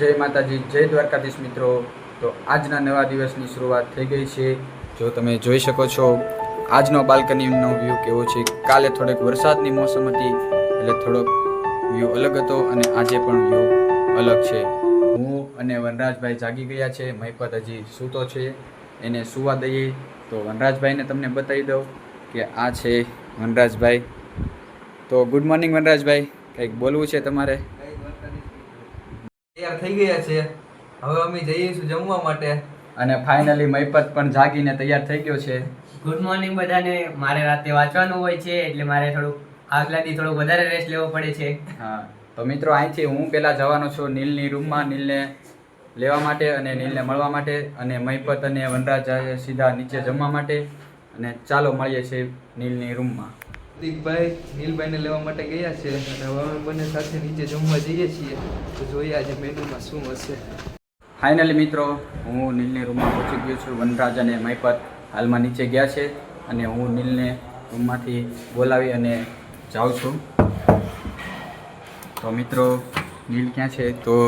જય માતાજી, જય દ્વારકાધીશ મિત્રો. તો આજના નવા દિવસની શરૂઆત થઈ ગઈ છે. જો તમે જોઈ શકો છો, આજનો બાલ્કનીનો વ્યૂ કેવો છે? કાલે થોડેક વરસાદની મોસમ હતી, એટલે થોડોક વ્યૂ અલગ હતો અને આજે પણ વ્યૂ અલગ છે. હું અને વનરાજભાઈ જાગી ગયા છે. મહિપત હજી સૂતો છે. એને સુવા દઈએ. તો વનરાજભાઈને તમને બતાવી દઉં કે આ છે વનરાજભાઈ. તો ગુડ મોર્નિંગ વનરાજભાઈ. કંઈક બોલવું છે તમારે? તૈયાર થઈ ગયા છે. હવે અમે જઈએ છીએ જમવા માટે. અને ફાઇનલી મહિપત પણ જાગીને તૈયાર થઈ ગયો છે. ગુડ મોર્નિંગ બધાને. મારે રાતે વાંચવાનું હોય છે એટલે મારે થોડુંક આગલાથી થોડુંક વધારે રેસ્ટ લેવો પડે છે. હા તો મિત્રો અહીંથી હું પહેલાં જવાનો છું નીલની રૂમમાં. નીલને લેવા માટે અને નીલને મળવા માટે અને મહિપત અને વનરાજ સીધા નીચે જમવા માટે. અને ચાલો મળીએ છીએ નીલની રૂમમાં. દીપભાઈ નીલભાઈને લેવા માટે ગયા છે અને હવે અમે બંને સાથે નીચે જમવા જઈએ છીએ. તો જોઈએ આજે મેનુમાં શું હશે. ફાઇનલી મિત્રો હું નીલની રૂમમાં પહોંચી ગયો છું. વનરાજ અને મહીપત હાલમાં નીચે ગયા છે અને હું નીલને રૂમમાંથી બોલાવી અને જાઉં છું. તો મિત્રો નીલ ક્યાં છે? તો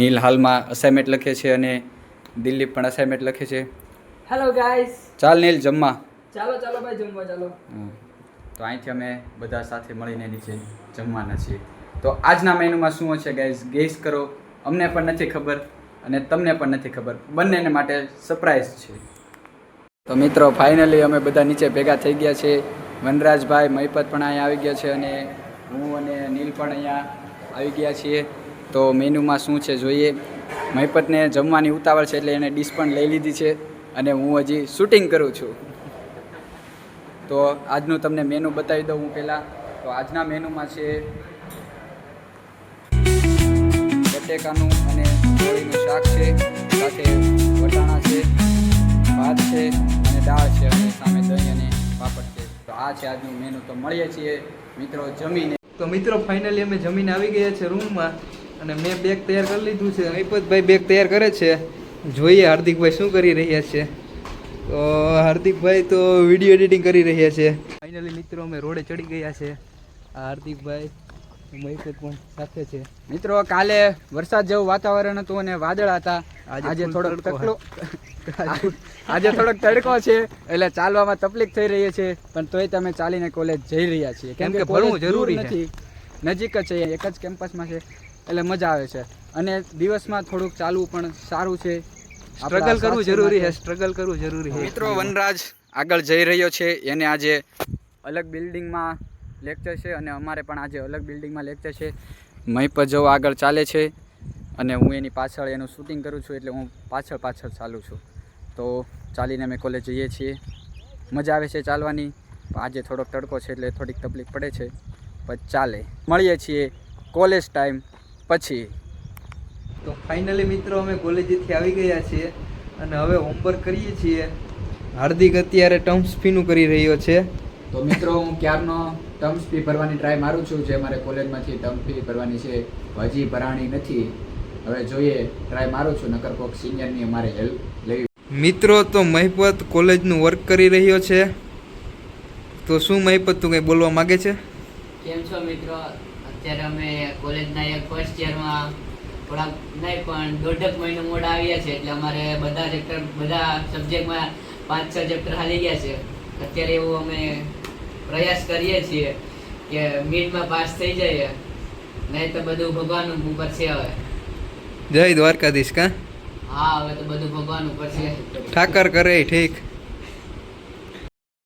નીલ હાલમાં અસાઇનમેન્ટ લખે છે અને દિલીપ પણ અસાઇનમેન્ટ લખે છે. હેલો ગાઈસ ચાલ નીલ જમવા. ચાલો ચાલો ભાઈ જમવા ચાલો. તો અહીંથી અમે બધા સાથે મળીને નીચે જમવાના છીએ. તો આજના મેનુમાં શું હશે ગાઈઝ ગેસ કરો. અમને પણ નથી ખબર અને તમને પણ નથી ખબર. બંનેને માટે સરપ્રાઈઝ છે. તો મિત્રો ફાઇનલી અમે બધા નીચે ભેગા થઈ ગયા છે. વનરાજભાઈ મહિપત પણ અહીંયા આવી ગયા છે અને હું અને નીલ પણ અહીંયા આવી ગયા છીએ. તો મેનુમાં શું છે જોઈએ? મહિપતને જમવાની ઉતાવળ છે એટલે એને ડીશ પણ લઈ લીધી છે અને હું હજી શૂટિંગ કરું છું. તો આજનું તમને મેનુ બતાવી દઉં હું પહેલાં. તો આજના મેનુમાં છે બટેકાનું અને કોળીનું શાક છે, સાથે વટાણા છે, ભાત છે અને દાળ છે અને સામે દહીં અને પાપડ છે. તો આ છે આજનું મેનુ તો મળીએ છીએ મિત્રો જમીને. તો મિત્રો ફાઇનલી અમે જમીને આવી ગયા છે રૂમમાં અને મેં બેગ તૈયાર કરી લીધું છે. મહિપતભાઈ બેગ તૈયાર કરે છે. જોઈએ હાર્દિકભાઈ શું કરી રહ્યા છે. તો હાર્દિકભાઈ તો વીડિયો એડિટિંગ કરી રહ્યા છે. ફાઇનલી મિત્રો અમે રોડે ચડી ગયા છે. આ હાર્દિકભાઈ મહિપત પણ સાથે છે. મિત્રો કાલે વરસાદ જેવું વાતાવરણ હતું અને વાદળ હતા. આજે થોડોક તડકો તકલો આજે થોડોક તડકો છે એટલે ચાલવામાં તકલીફ થઈ રહી છે પણ તોય તમે ચાલીને કોલેજ જઈ રહ્યા છીએ. કેમ કે ભણવું જરૂરી નથી. નજીક જ છે એક જ કેમ્પસમાં છે એટલે મજા આવે છે. અને દિવસમાં થોડુંક ચાલવું પણ સારું છે. સ્ટ્રગલ કરવું જરૂરી છે સ્ટ્રગલ કરવું જરૂરી છે. મિત્રો વનરાજ આગળ જઈ રહ્યો છે. એને આજે અલગ બિલ્ડિંગમાં લેક્ચર છે અને અમારે પણ આજે અલગ બિલ્ડિંગમાં લેક્ચર છે. મહિપત જો આગળ ચાલે છે અને હું એની પાછળ એનું શૂટિંગ કરું છું એટલે હું પાછળ પાછળ ચાલું છું. તો ચાલીને અમે કોલેજ જઈએ છીએ. મજા આવે છે ચાલવાની. પણ આજે થોડોક તડકો છે એટલે થોડીક તકલીફ પડે છે. પણ ચાલે. મળીએ છીએ કોલેજ ટાઈમ પછી. તો ફાઇનલી મિત્રો અમે કોલેજેથી આવી ગયા છીએ અને હવે હોમવર્ક કરીએ છીએ. હાર્દિક અત્યારે ટર્મ્સ ફીનું કરી રહ્યો છે. તો મિત્રો હું ક્યારનો ટર્મ્સ ફી ભરવાની ટ્રાય મારું છું? જે મારે કોલેજમાંથી ટર્મ ફી ભરવાની છે હજી ભરાણી નથી. હવે જોઈએ ટ્રાય મારું છું નકર કોક સિનિયરની અમારે હેલ્પ લેવી. મિત્રો તો મહિપત કોલેજનું વર્ક કરી રહ્યો છે. તો શું મહિપત તું કંઈ બોલવા માગે છે? કેમ છો મિત્રો? અત્યારે અમે કોલેજના એક ફર્સ્ટ યરમાં થોડાક નહીં પણ દોઢક મહિનો મોડા આવ્યા છે એટલે અમારે બધા ચેપ્ટર બધા સબ્જેક્ટમાં પાંચ છ ચેપ્ટર હાલી ગયા છે. અત્યારે એવું અમે પ્રયાસ કરીએ છીએ કે મિડમાં પાસ થઈ જઈએ નહીં તો બધું ભગવાન ઉપર છે હવે. જય દ્વારકાધીશ કા? હા હવે તો બધું ભગવાન ઉપર છે. ઠાકર કરે ઠીક.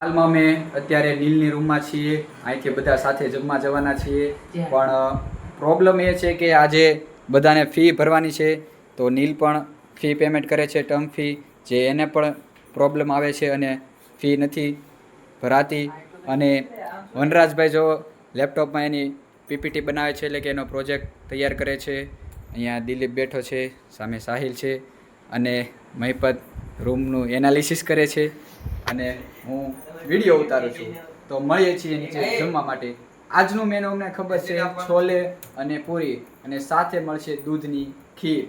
હાલમાં અમે અત્યારે નીલની રૂમમાં છીએ અહીંથી બધા સાથે જમવા જવાના છીએ. પણ પ્રોબ્લેમ એ છે કે આજે બધાને ફી ભરવાની છે. તો નીલ પણ ફી પેમેન્ટ કરે છે ટર્મ ફી જે એને પણ પ્રોબ્લેમ આવે છે અને ફી નથી ભરાતી. અને વનરાજભાઈ જો લેપટોપમાં એની પીપીટી બનાવે છે એટલે કે એનો પ્રોજેક્ટ તૈયાર કરે છે. અહીંયા દિલીપ બેઠો છે, સામે સાહિલ છે અને મહિપત રૂમનું એનાલિસિસ કરે છે. અને હું વીડિયો ઉતારું છું. તો મળીએ છીએ નીચે જમવા માટે. આજનું મેનુ અમને ખબર છે છોલે અને પૂરી. અને સાથે મળશે દૂધની ખીર.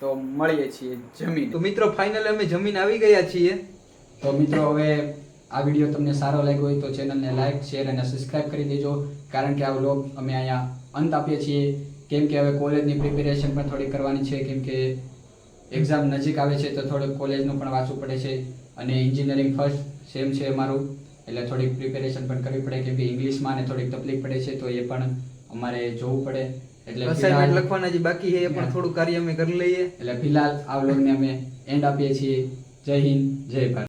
તો મળીએ છીએ જમીન. તો મિત્રો ફાઇનલ અમે જમીન આવી ગયા છીએ. તો મિત્રો હવે આ વીડિયો તમને સારો લાગ્યો હોય તો ચેનલને લાઈક શેર અને સબસ્ક્રાઇબ કરી દેજો. કારણ કે આ વ્લોગ અમે અહીંયા અંત આપીએ છીએ. કેમ કે હવે કોલેજની પ્રિપેરેશન પણ થોડી કરવાની છે. કેમ કે એક્ઝામ નજીક આવે છે તો થોડુંક કોલેજનું પણ વાંચવું પડે છે. અને એન્જિનિયરિંગ ફર્સ્ટ સેમ છે અમારું. એટલે થોડીક પ્રિપેરેશન પણ કરવી પડે કેમ કે ઇંગ્લિશમાં ને થોડીક તકલીફ પડે છે તો એ પણ અમારે જોવું પડે. એટલે અસાઇનમેન્ટ લખવાના જે બાકી છે એ પણ થોડું કાર્ય અમે કરી લઈએ. એટલે ફિલહાલ આ વ્લોગને અમે એન્ડ આપીએ છીએ. જય હિન્દ જય ભારત.